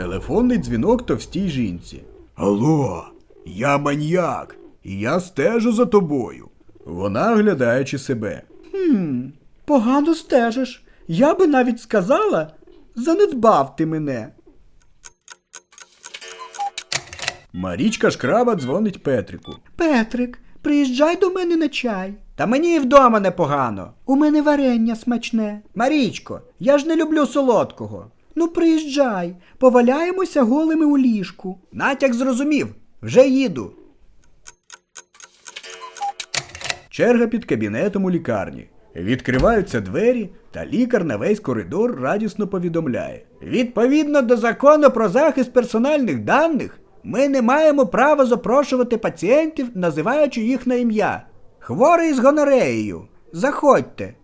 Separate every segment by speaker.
Speaker 1: Телефонний дзвінок товстій жінці. Алло, я маньяк, і я стежу за тобою. Вона оглядаючи себе.
Speaker 2: Погано стежиш. Я би навіть сказала, занедбав ти мене.
Speaker 1: Марічка шкраба дзвонить Петрику.
Speaker 2: Петрик, приїжджай до мене на чай.
Speaker 3: Та мені і вдома непогано.
Speaker 2: У мене варення смачне.
Speaker 3: Марічко, я ж не люблю солодкого.
Speaker 2: Ну, приїжджай, поваляємося голими у ліжку.
Speaker 3: Натяк зрозумів, вже їду.
Speaker 1: Черга під кабінетом у лікарні. Відкриваються двері, та лікар на весь коридор радісно повідомляє.
Speaker 3: Відповідно до закону про захист персональних даних, ми не маємо права запрошувати пацієнтів, називаючи їх на ім'я. Хворий з гонореєю. Заходьте.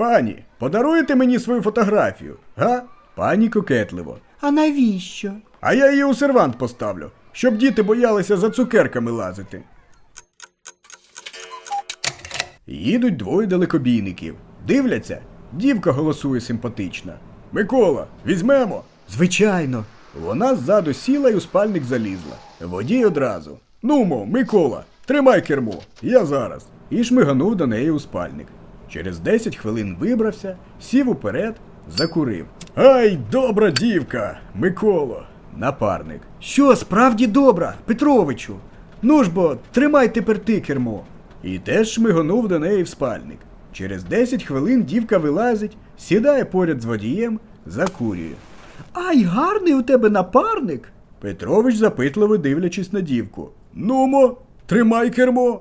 Speaker 1: Пані, подаруєте мені свою фотографію? Га? Пані кокетливо.
Speaker 2: А навіщо?
Speaker 1: А я її у сервант поставлю, щоб діти боялися за цукерками лазити. Їдуть двоє далекобійників. Дивляться, дівка голосує симпатична. Микола, візьмемо.
Speaker 2: Звичайно.
Speaker 1: Вона ззаду сіла і у спальник залізла. Водій одразу. Нумо, Микола, тримай кермо, я зараз. І шмиганув до неї у спальник. Через 10 хвилин вибрався, сів уперед, закурив. Ай, добра дівка, Миколо, напарник.
Speaker 2: Що справді добра, Петровичу? Ну ж бо, тримай тепер ти кермо.
Speaker 1: І теж шмиганув до неї в спальник. Через 10 хвилин дівка вилазить, сідає поряд з водієм, закурює.
Speaker 2: Ай, гарний у тебе напарник.
Speaker 1: Петрович запитливо дивлячись на дівку. Нумо, тримай кермо.